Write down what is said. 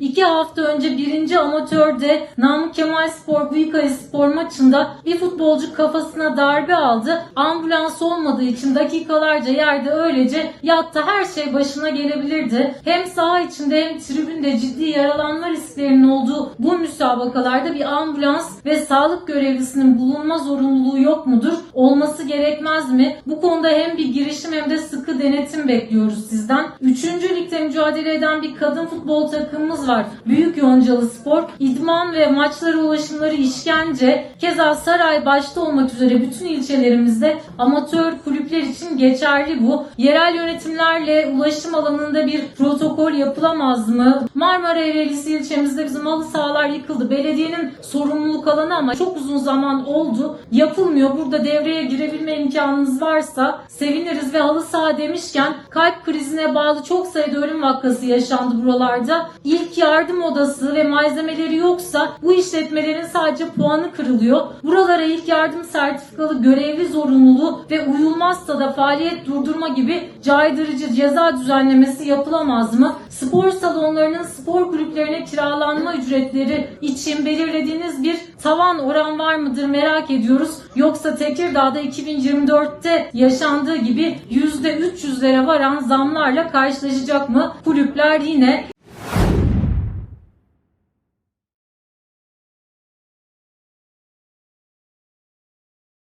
İki hafta önce birinci amatörde Namık Kemal Spor Büyükayı Spor maçında bir futbolcu kafasına darbe aldı. Ambulans olmadığı için dakikalarca yerde öylece yattı. Her şey başına gelebilirdi. Hem saha içinde hem tribünde ciddi yaralanma risklerinin olduğu bu müsabakalarda bir ambulans ve sağlık görevlisinin bulunma zorunluluğu yok mudur? Olması gerekmez mi? Bu konuda hem bir girişim hem de sıkı denetim bekliyoruz sizden. Üçüncü ligde mücadele eden bir kadın futbol takımımız var. Büyük Yoncalı Spor. İdman ve maçlara ulaşımları işkence. Keza Saray başta olmak üzere bütün ilçelerimizde amatör kulüpler için geçerli bu. Yerel yönetimlerle ulaşım alanında bir protokol yapılamaz mı? Marmara Ereğlisi ilçemizde bizim halı sahalar yıkıldı. Belediyenin sorumluluk alanı ama çok uzun zaman oldu. Yapılmıyor. Burada devreye girebilme imkanınız varsa seviniriz ve halı saha demişken kalp krizine bağlı çok sayıda ölüm vakası yaşandı buralarda. Yardım odası ve malzemeleri yoksa bu işletmelerin sadece puanı kırılıyor. Buralara ilk yardım sertifikalı görevli zorunluluğu ve uyulmazsa da faaliyet durdurma gibi caydırıcı ceza düzenlemesi yapılamaz mı? Spor salonlarının spor kulüplerine kiralanma ücretleri için belirlediğiniz bir tavan oran var mıdır merak ediyoruz. Yoksa Tekirdağ'da 2024'te yaşandığı gibi %300'lere varan zamlarla karşılaşacak mı? Kulüpler yine